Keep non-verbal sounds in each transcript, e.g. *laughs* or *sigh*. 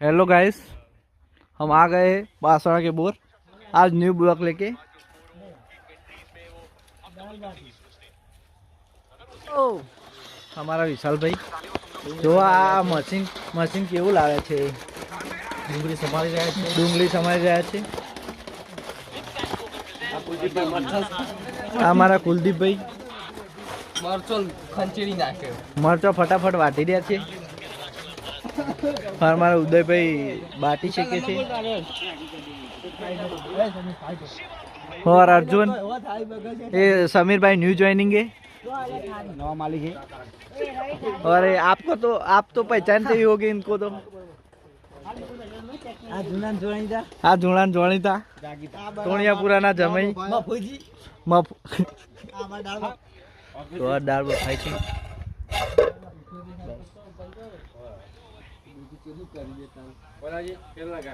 Hello guys हम आ गए हैं बांसवाड़ा के बोर आज न्यू ब्लॉक लेके ઓ અમારા વિશાલભાઈ જો આ મશીન મશીન કેવું લાગે છે ડુંગળી સમારી રહ્યા છે ડુંગળી સમારી રહ્યા છે આ અમારા કુલદીપભાઈ મરચો ખંચેરી નાખ્યો મરચો ફટાફટ વાટી રહ્યા છે અને મારા ઉદયભાઈ બાટી શેકે છે और अर्जुन ये समीर भाई न्यू ज्वाइनिंग है નવા માલિક હે और ये आपको तो आप तो पहचानते ही होगे इनको तो આ જૂના જોડાઈ જા આ જુણાન જોણીતા તોણિયાપુરાના જમઈ મફુજી મફ આમાં ડાળ તો આ દાળ બફાય છે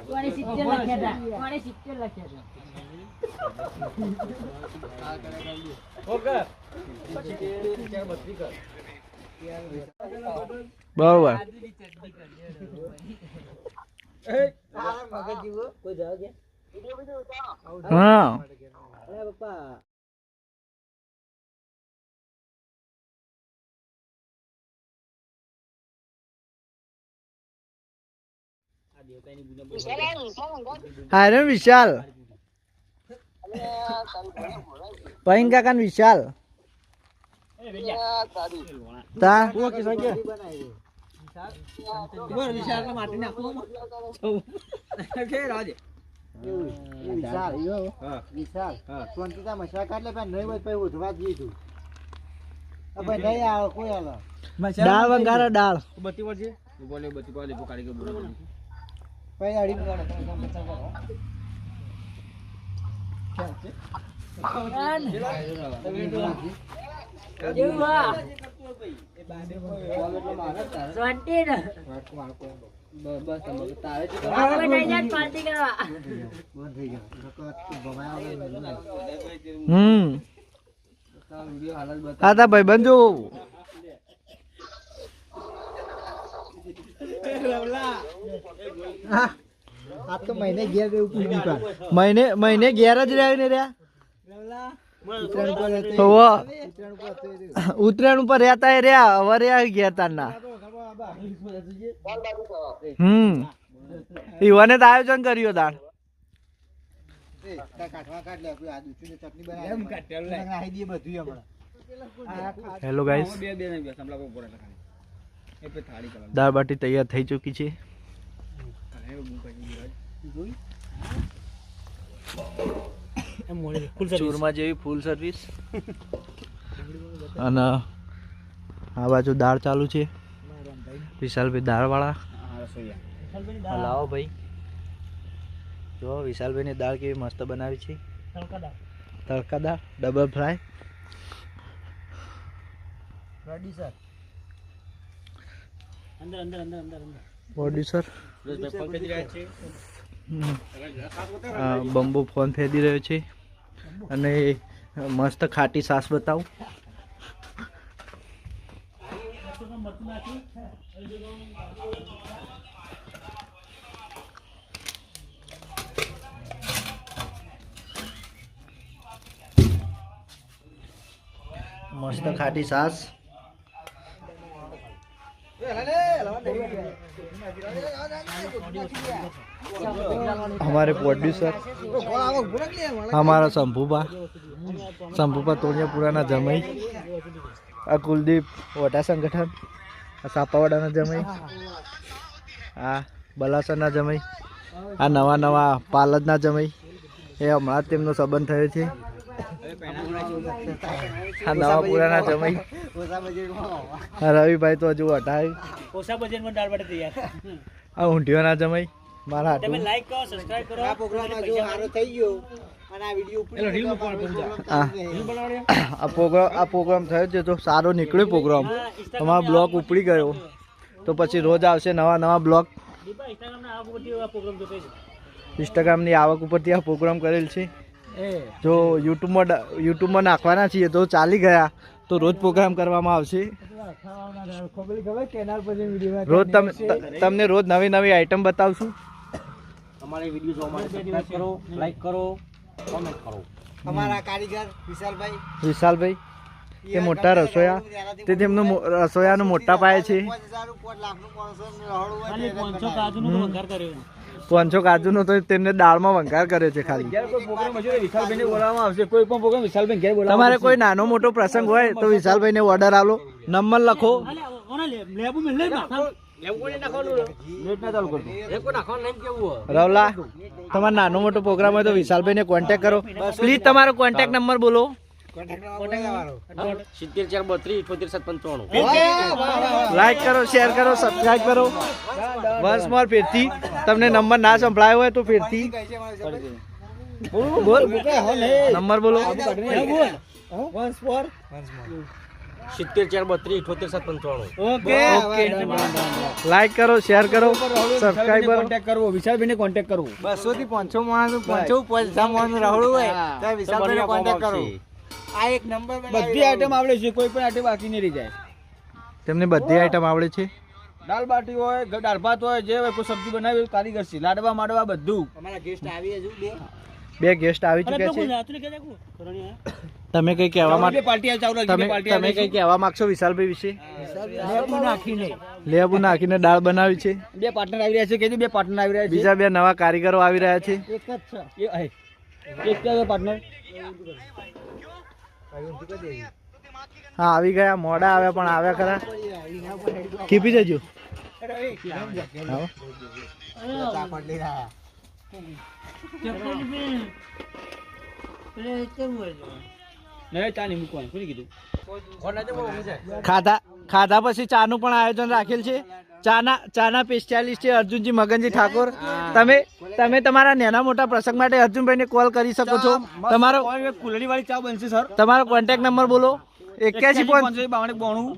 કોણે સિત્તેર લખ્યા હતા? કોણે સિત્તેર લખ્યા હતા? બરોબર. મગજ જીવો. કોઈ જાવ કે હા. અરે પપ્પા. હા રે વિશાલ પૈન કાકા વિશાલ. તા વિશાલ વિશાલ. શાંતિતા મસા કાઢ લે પણ નહીં પછી ઉધવા જ તું? ભાઈ નહીં આવે કોઈ આવે દાળ વંગારો દાળ. બત્તી પર છે બોલે, બત્તી પર લેપો કાઢી કે બોલે પછી આડી. હમ વિડિયો હાલત બતા હા તા ભાઈ બંધુ હા આ તો મહિને ઘેર રહેવું પૂરી દુકાન મહિને મહિને ઘેર જ રહ્યા? ને રહ્યા ઉત્તરાયણ ઉપર રહેતા એ રહ્યા હવે રહ્યા ઘેર તારના. હમ. ઈવાને તો આયોજન કર્યું ખા- હેલો ગાઈસ દાળ બાટી તૈયાર થઈ ચૂકી છે. ચૂરમા જેવી ફૂલ સર્વિસ અને આ બાજુ દાળ ચાલુ છે. વિશાલભાઈ દાળવાળા. લાવો ભાઈ. જો વિશાલભાઈની દાળ કેવી મસ્ત બનાવી છે. તડકા દાળ. ડબલ ફ્રાય અંદર અંદર અંદર અંદર અંદર. પ્રોડ્યુસર બંબુ ફોન ફેદી રહ્યો છે. અને મસ્ત ખાટી સાસ બતાવું. મસ્ત ખાટી સાસ. हमारे प्रोड्यूसर हमारा शंभूबा शंभूबा तोड़िया पुराना जमई આ કુલદીપ વટા સંગઠન આ સાપાવાડાના જમઈ આ બલાસરના જમઈ આ નવા નવા પાલદના જમઈ એ હમણાં જ તેમનો સંબંધ થયો છે આ નવા પુરાના જમઈ. રવિભાઈ તો હજુ વટાય ઓછા બજેટમાં દાળ બાટી તૈયાર. આ ઊંધિયોના જમઈ. મારા હાટું. લાઈક કરો સબસ્ક્રાઇબ કરો. આ પ્રોગ્રામ જો સારો થઈ ગયો. અને આ વીડિયો રીલ પ્રોગ્રામ આ પ્રોગ્રામ થયો છે તો સારો નીકળ્યો પ્રોગ્રામ તમારો બ્લોગ ઉપડી ગયો. તો પછી રોજ આવશે નવા નવા બ્લોગ. ઇન્સ્ટાગ્રામની આવક ઉપરથી આ પ્રોગ્રામ કરેલ છે. જો યુટ્યુબમાં યુટ્યુબમાં નાખવાના છીએ તો ચાલી ગયા. તો રોજ પ્રોગ્રામ કરવામાં આવશે. રોજ તમે તમને રોજ નવી નવી આઈટમ બતાવશું. અમારી વીડિયો જોવા કરો લાઈક કરો કોમેન્ટ કરો. અમારા કારીગર વિશાલભાઈ. મોટા રસોયા. તે તેમનું રસોયાનું મોટા પાયે છે. પાંચ કાજુ હોય તે. પાંચસો તેમને દાળમાં વંકાર કરે છે ખાલી. જ્યારે કોઈ પ્રોગ્રામ હશે તો વિશાલભાઈને બોલાવવામાં આવશે. કોઈ પણ પ્રોગ્રામ વિશાલભાઈ ઘેર બોલાવવામાં તમારે કોઈ નાનો મોટો પ્રસંગ હોય તો વિશાલભાઈને ઓર્ડર આલો. નંબર લખો. રવલા તમારે નાનો મોટો પ્રોગ્રામ હોય તો વિશાલભાઈને કોન્ટેક્ટ કરો. પ્લીઝ તમારો કોન્ટેક્ટ નંબર બોલો. સિત્તેર ચાર બત્રીસ ઇઠોતેર સાત પંચાણું લાઈક કરો શેર કરો સબસ્ક્રાઇબ કરો. વન્સ મોર ફેરથી. તમને નંબર ના સંભળાયો હોય તો ફેરથી. બોલ. નંબર બોલો. સિત્તેર ચાર બત્રીસ ઇઠોતેર સાત પંચાણું ઓકે લાઈક કરો શેર કરો સબસ્ક્રાઇબ કરો કોન્ટેક્ટ કરવો. વિશાલભાઈને કોન્ટેક્ટ કરવો. બસો થી પાંચસો માણસ પાંચસો પાંચ માણસ રહોડું હોય તો વિશાલભાઈને કોન્ટેક્ટ કરો. આ એક નંબર બધી આઈટમ આવડે છે કોઈ પણ આઈટમ બાકી નહીં રહી જાય. તમને બધી આઈટમ આવડે છે? દાળ બાટી હોય દાળ ભાત હોય જે હોય કોઈ સબ્જી બનાવી કારીગર છે લાડવા માડવા બધું. અમારા ગેસ્ટ આવી હજુ બે. બે ગેસ્ટ આવી ચૂક્યા છે. તમે કઈ કહેવા માટે તમે તમે કઈ કહેવા માંગશો વિશાલભાઈ વિશે? લેબુ નાખીને. લેબુ નાખીને દાળ બનાવી છે? બે પાર્ટનર આવી રહ્યા છે કે બે પાર્ટનર આવી રહ્યા છે. બીજા બે નવા કારીગરો આવી રહ્યા છે? એક જ છે. એ હે. આવી ગયા. મોડા આવ્યા પણ આવ્યા ખરા. ખીપી જજો આવો. ચા ખાધા ખાધા પછી ચાનું પણ આયોજન રાખેલ છે? ચાના ચાના સ્પેશિયાલિસ્ટ છે અર્જુનજી મગનજી ઠાકોર. તમે તમે તમારા નાના મોટા પ્રસંગ માટે અર્જુનભાઈને કોલ કરી શકો છો. તમારો કુલડી વાળી ચા બનશે સર. તમારો કોન્ટેક્ટ નંબર બોલો. એક્યાસી પાંચસો બાવન બોણું.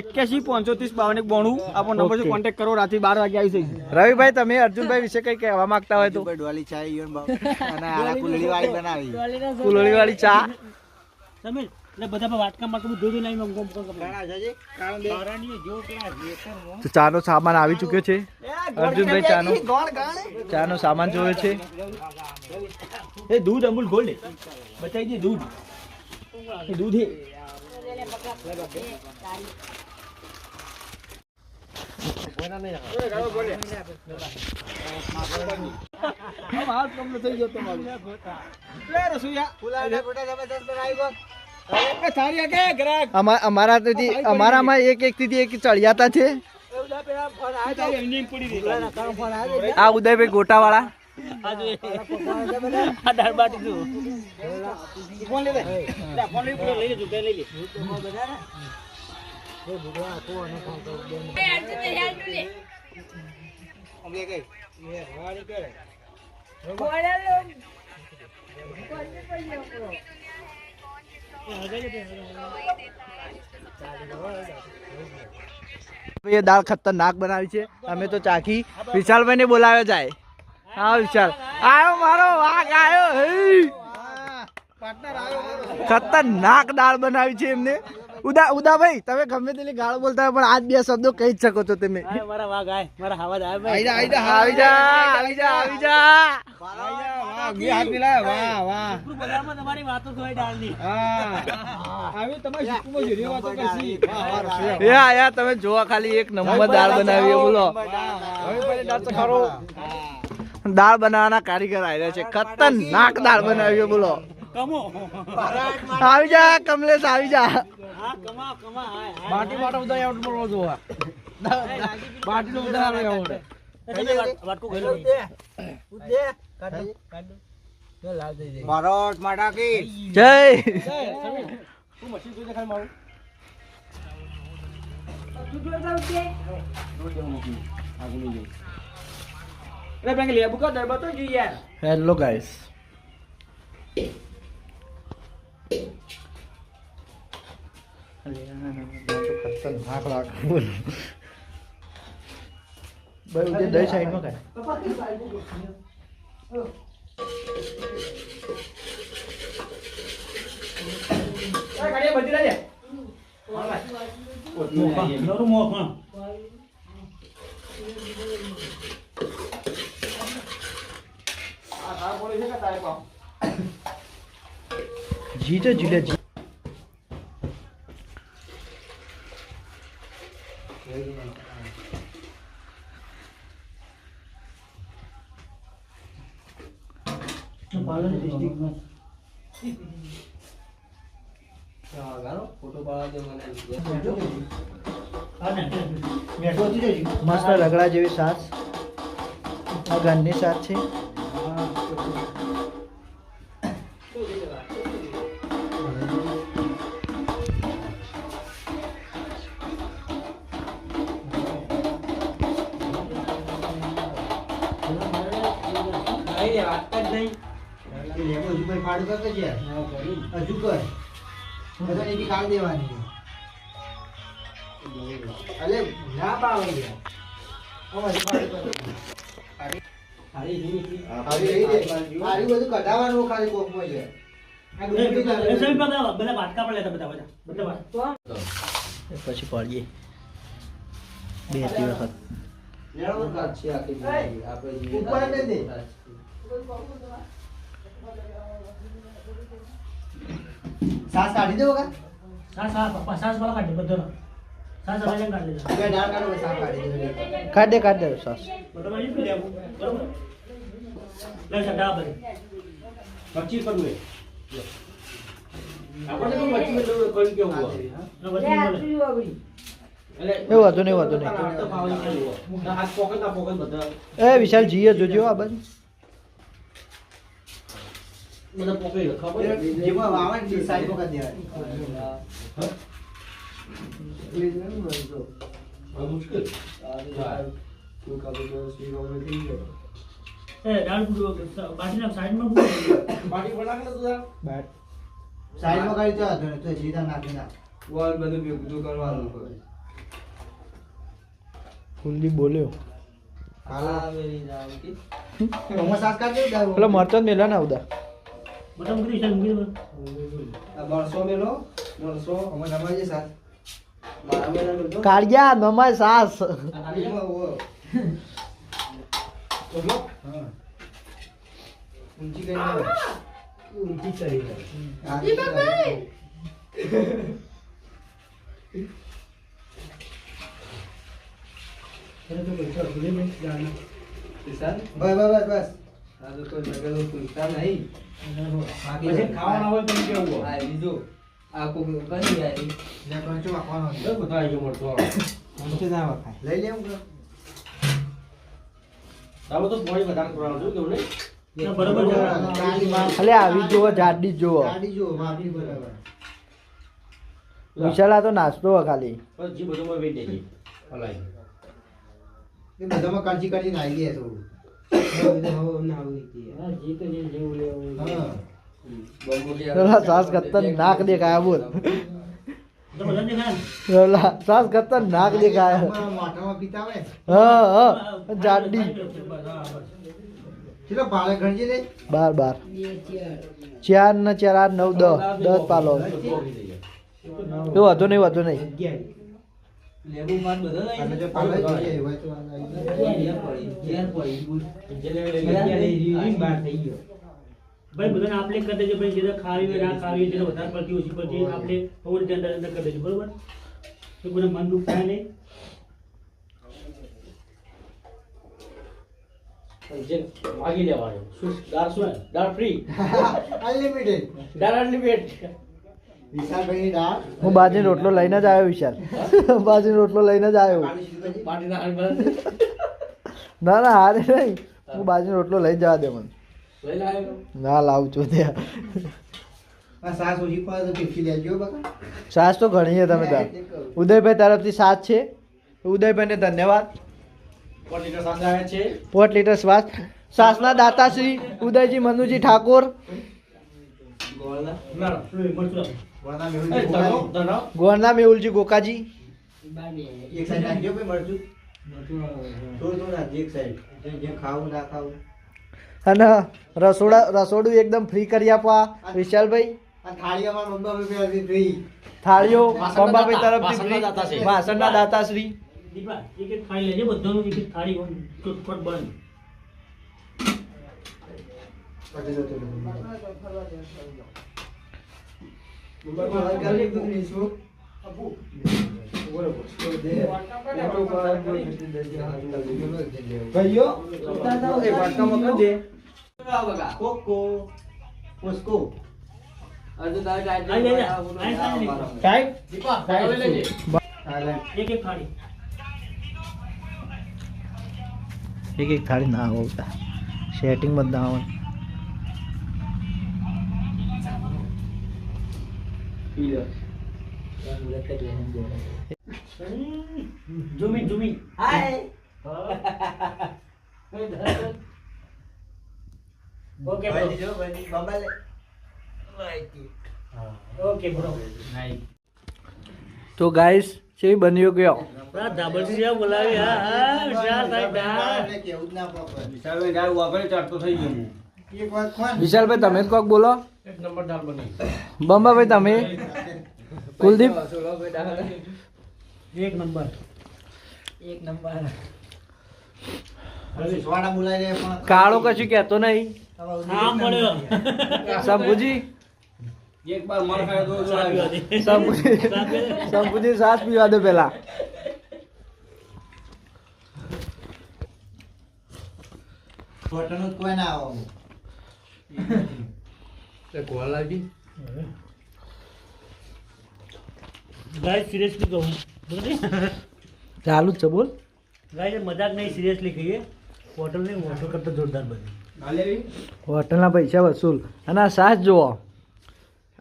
એક્યાસી પાંચસો ત્રીસ બાવન બોણું. આપણો નંબર છે કોન્ટેક્ટ કરો રાત્રે બાર વાગે આવી રવિભાઈ તમે અર્જુનભાઈ વિશે કઈ કહેવા માંગતા હોય તો? ડોલી ચા અને કુલડી વાળી બનાવી. ફૂલોળી વાળી ચા. તો ચાનો સામાન આવી ચૂક્યો છે? અર્જુનભાઈ ચાનો. ચાનો સામાન જોયો છે? એ દૂધ અમૂલ ગોલ્ડ બતાવી દે દૂધ. દૂધ થઈ ગયો તમારો રસોઈયા અમારા અમારામાં એક એક થી એક ચડિયાતા છે. આ ઉદયભાઈ ગોટાવાળા. આ એ દાળ ખતરનાક બનાવી છે. અમે તો ચાખી વિશાલભાઈ ને બોલાવ્યો જાય. હા વિશાલ. આવ્યો મારો વાઘ આવ્યો ખતરનાક દાળ બનાવી છે એમને. ઉદા ઉદાભાઈ તમે ગમે તેટલી ગાળ બોલતા હોય પણ આજ બે શબ્દો કહી જ શકો છો તમે. મારા વાઘ આય મારા હવા આય આવી જા આવી જા આવી જા આવી જા. બે હાથ મિલાયા. વાહ વાહ. તમારી વાતો તો ડાલની હા. આવી તમારી શીખમાં જુરી વાતો કરશી વાહ વાહ રસોઈયા. યા યા તમે જોવા ખાલી એક નંબર દાળ બનાવી બોલો. હવે પહેલે દાળ બનાવવાના કારીગર આવ્યા છે. ખતરનાક દાળ બનાવી બોલો. આવી જા કમલેશ આવી જા. હા કમા કમા હાય બાટી બાટો બધા આવડ બોલો જો બાટી નો આવડ ગયેલો ભારત માતા કી જય તું મશીન જોઈ ખાલી મારું એટલે બેંક લેબુ કા દરબાર તો જી યાર હેલો ગાઈસ ખતરનાક લાગે બોલો ભાઈ ઉદય દહીં સાઈડમાં ખાય એ ગાડી બધી લાજે નવરું મોં પણ. જી તો જીલે જી હા ને. મેઠો હતી જોજી. મસ્ત રગડા જેવી સાસ. આ ઘરની સાસ છે. ભાઈ ફાડું કરતો છે હજુ કર. બધા એની ખાલી દેવાની. અલે ના પાવે. હારી બધું કઢાવવાનું ખાલી કોકમાં છે. પછી પડીએ. બે હતી વખત. ઉપર સાસ કાઢી દેવો કા? સાસ હા પપ્પા સાસ વાળા કાઢી બધાનો. સાસ જેમ કાઢી લેતા બે દાળ કાઢો સાસ કાઢી કાઢ દે કાઢ દે સાસ. બધા કરી બરોબર? લે સડા બધી પચીસ કરવું એ. આપણે તો વચ્ચે પેલું કર્યું કેવું હોય. અને વધી બોલે. એટલે એ વાંધો નહીં વાંધો નહીં. હાથ તો ફાવલી કેવું હોય. ના બધા આ બધા એ સાઈડમાં કરી દેવાની. આ મુશ્કેલ. એ દાળ પૂરું બાટીના સાઈડમાં પૂરું બનાવે ને તું તાર? સાઈડમાં કરી દેવા તો તો સીધા નાખી નાખ. કુલદીપ બોલ્યો. હમણાં સાસ કાઢી મરતો મેલા ના ઉદા બધા મૂકી દે મૂકી દે હમણાં નમાજે સાસ કાળિયા નમાય સાસ ઊંચી કરી દેવાય. હા, બસ બસ બસ બસ પછી ખાવાના હોય તો કેવું હોય? ને છે. ગયો મળતો. વખાય. લઈ. તો પાણી વધારે ખવડાવવાનું છું, કેવું નહીં? બરોબર છે. ગાડી માં- અલે આવી જુઓ જાડી જ જુઓ માપની બરાબર. વિશાલ આ તો નાસ્તો ખાલી જે બધું માં વેચી દેજે. હલાઈ. બધામાં કાળજી કાઢી નાઈ દે થોડું. હા. પેલા સાસ ખતર નાક દેખાયા બોલ તો બધા દેખાય ને? પેલા સાસ ખતર નાક દેખાયા અમારા મોઢામાં પીતા હોય. હા હા જાડી હા, બસ. ચલો ભાડે ગણજે લે. બાર બાર ચાર ને ચાર આઠ નવ દસ દસ પાલો એ વાંધો નહીં વાંધો નહીં અને જો પાલે જોઈએ હોય તો આ લઈ લે. ભાઈ બધાને આપણે કરી દેજો ભાઈ જેને ખાવી હોય ના ખાવી જેને વધારે પડતી ઓછી પડતી આપણે થોડી રીતે અંદર અંદર કરી દેજો બરોબર તો કોઈને મન દુઃખ થાય નહીં જે માગી લેવાનું. શું? દાળ શું? દાળ. *laughs* દાળ unlimited. હું બાજરી રોટલો લઈને જ આવ્યો વિશાલ. બાજરી રોટલો લઈને જ આવ્યો. ના ના હારે નહીં. હું બાજરી રોટલો લઈ જવા દે મને. ના લાવું છું ત્યાં. સાસ તો ઘણી છે તમે ત્યાં. ઉદયભાઈ તરફથી સાસ છે. ઉદયભાઈને ધન્યવાદ. પોટ લીટર શ્વાસ. સાસના દાતાશ્રી ઉદયજી મનુજી ઠાકોર. ના, પેલું મરચું આપો. વળના એ મેહુલજી ગોકાજી. એક સાઈડ રાખજો ભાઈ મરચું. અને રસોડા રસોડું એકદમ ફ્રી કરી આપવા વિશાલભાઈ. થાળીઓ વાસણના તરફથી વાસણના દાતાશ્રી. free. વાસણના દાતાશ્રી દીપા એક એક થાળી લેજે બધાનું એક એક થાળી આમ બંધ પટી જતો રહ્યો. ગરીબ દુખની છું. ભાઈઓ એ વાટકામાં કરી દે કોકો પોસ્કો આઈ જા, આઈ જા, આઈ જા. ટાઈટ દીપા એક થાળી એક એક થાળી ના આવતા. સેટિંગ બધા આવે જુમી જુમી. હાય. ઓકે ભાઈ bro. દીજો ભાઈ બાબા ઓકે bro. તો ગાઈસ છે બન્યો ગયો ધાબળસિયા બોલાવી. હા હા વિશાલ સાહેબ કેવું જ ના વિશાલભાઈ ગાય વાપરે ચાટતો થઈ ગયો. વિશાલભાઈ તમે જ કોક બોલો. એક નંબર દાલ બની. બંબાભાઈ તમે? કુલદીપ? એક નંબર. એક નંબર. સોડા બોલાય રે પણ કાળો કશું કહેતો નહીં. સંભુજી. શંભુજી સાસ પીવા દો પેલા. કોઈ ના આવે. ગાય સિરિયસલી કહું બરાબર? ચાલુ જ છે બોલ ગાય મજાક નહીં સિરિયસલી કહીએ હોટલ નહીં હોટલ કરતા જોરદાર બની હોટલના પૈસા વસૂલ અને આ સાસ જુઓ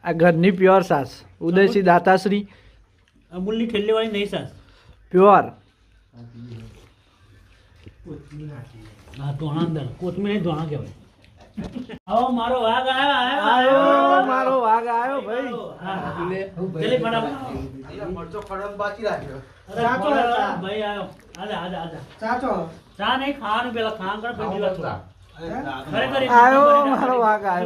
આ ઘરની પ્યોર સાસ ઉદયસિંહ દાતાશ્રી અમૂલની ઠેલી વાળી નહીં સાસ પ્યોર હા ધોણા અંદર કોથમીર નહીં ધોણા કહેવાય આવો મારો વાઘ આવ્યો આયો મારો વાઘ આવ્યો ભાઈ. જલ્દી ફટાફટ. મરચો ખડમ બાકી રાખ્યો સાચો ભાઈ આવ્યો. આજા આજા આજા. સાચો ચા નહીં ખાવાનું પેલા ખાવાનું કરે પછી ખરેખર આયો મારો વાઘ આયો